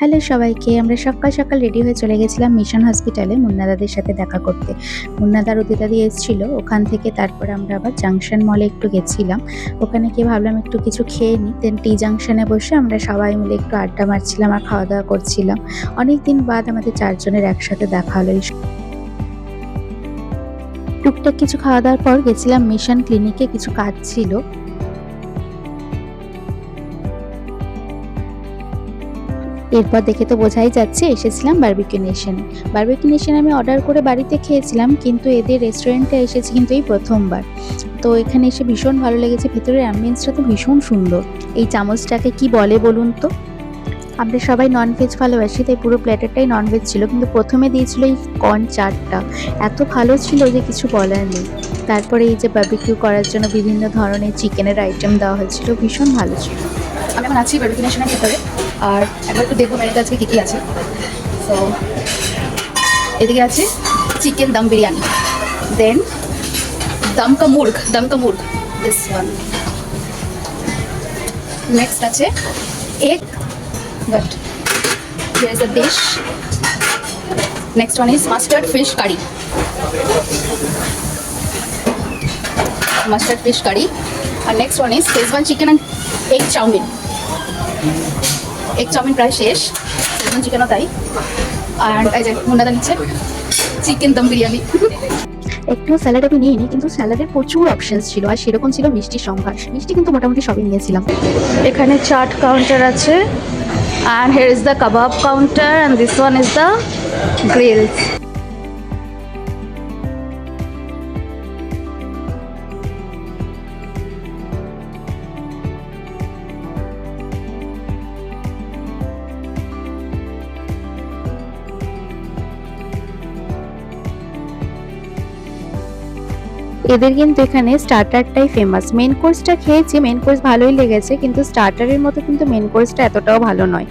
Hello সবাইকে, আমরা সকাল সকাল রেডি হয়ে চলে গেছিলাম মিশন হসপিটালে মুন্নাদাদের সাথে দেখা করতে। মুন্নাদার উদিতাদি এসেছিল, ওখান থেকে তারপর আমরা আবার জাংশন মলে একটু গেছিলাম। ওখানে গিয়ে ভাবলাম একটু কিছু খেয়ে নিই দেন টি জাংশনে বসে আমরা সবাই মিলে একটু আড্ডা মারছিলাম আর খাওয়া দাওয়া করছিলাম। অনেক দিন বাদ আমাদের চারজনের একসাথে দেখা হলো। টুকটাক কিছু খাওয়া দাওয়ার পর গেছিলাম মিশন ক্লিনিকে কিছু কাজ ছিল। এরপর দেখে তো বোঝাই যাচ্ছে, এসেছিলাম বার্বিকিউ নেশনে বার্বিকিউ নেশনে আমি অর্ডার করে বাড়িতে খেয়েছিলাম, কিন্তু এদের রেস্টুরেন্টে এসেছি কিন্তু এই প্রথমবার। তো এখানে এসে ভীষণ ভালো লেগেছে, ভেতরের অ্যাম্বিয়েন্সটা তো ভীষণ সুন্দর। এই চামচটাকে কি বলে বলুন তো? আমরা সবাই ননভেজ ভালোবাসি, তাই পুরো প্ল্যাটারটাই ননভেজ ছিল, কিন্তু প্রথমে দিয়েছিল এই কর্ন চাটটা এত ভালো ছিল যে কিছু বলার নেই। তারপরে এই যে বার্বিকিউ করার জন্য বিভিন্ন ধরনের চিকেনের আইটেম দেওয়া হয়েছিল, ভীষণ ভালো ছিল। এখন আছি বার্বিকিনেশনের ভিতরে। আর একবার একটু দেখব মেনুতে আজকে কী কী আছে। তো এদিকে আছে চিকেন দম বিরিয়ানি দেন দম কা মুর্গ দম কা মুর্গ দিস ওয়ান নেক্সট আছে egg but here is a dish next one is mustard fish curry mustard fish curry R next one is Schezwan chicken and egg chow mein egg chow mein প্রায় শেষ। Schezwan চিকেনও তাই। আর এই যে মুন্ডা নিচ্ছে chicken dum biryani. একটু salad আমি নিইনি, কিন্তু স্যালাডের প্রচুর অপশনস ছিল, আর সেরকম ছিল মিষ্টির সম্ভার। মিষ্টি কিন্তু মোটামুটি সবই নিয়েছিলাম। এখানে চাট কাউন্টার আছে and here is the kebab counter and this one is the grills এদের কিন্তু এখানে স্টার্টারটাই ফেমাস মেন কোর্সটা খেয়েছি মেন কোর্স ভালোই লেগেছে, কিন্তু স্টার্টারের মতো কিন্তু মেন কোর্সটা এতটাও ভালো নয়।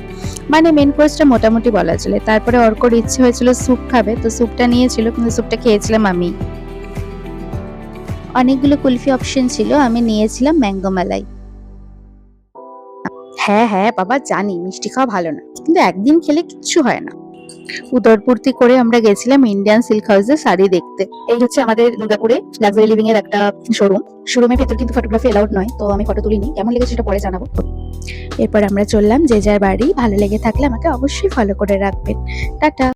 মানে মেন কোর্সটা মোটামুটি বলা চলে। তারপরে অর্কর ইচ্ছে হয়েছিল স্যুপ খাবে, তো স্যুপটা নিয়েছিল, কিন্তু স্যুপটা খেয়েছিলাম আমি। অনেকগুলো কুলফি অপশন ছিল, আমি নিয়েছিলাম ম্যাঙ্গো মালাই হ্যাঁ হ্যাঁ বাবা, জানি, মিষ্টি খাওয়া ভালো না। কিন্তু একদিন খেলে কিচ্ছু হয় না। উদরপূর্তি করে আমরা গেছিলাম ইন্ডিয়ান সিল্ক হাউসে শাড়ি দেখতে। এই হচ্ছে আমাদের দুর্গাপুরে লাক্সারি লিভিং এর একটা শোরুম শোরুমের ভেতর কিন্তু ফটোগ্রাফি এলাউড নয়, তো আমি ফটো তুলিনি। কেমন লেগেছে সেটা পরে জানাব। এরপর আমরা চললাম যে যার বাড়ি, ভালো লেগে থাকলে আমাকে অবশ্যই ফলো করে রাখবেন। টাটা।